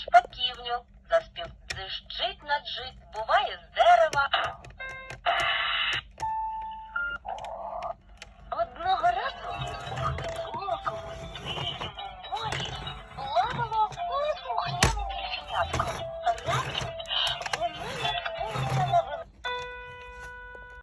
шпаківню, заспівдрижчить на джит, буває з дерева. Одного разу глибокому стрійному морі плавало одну хляну дельфінятко.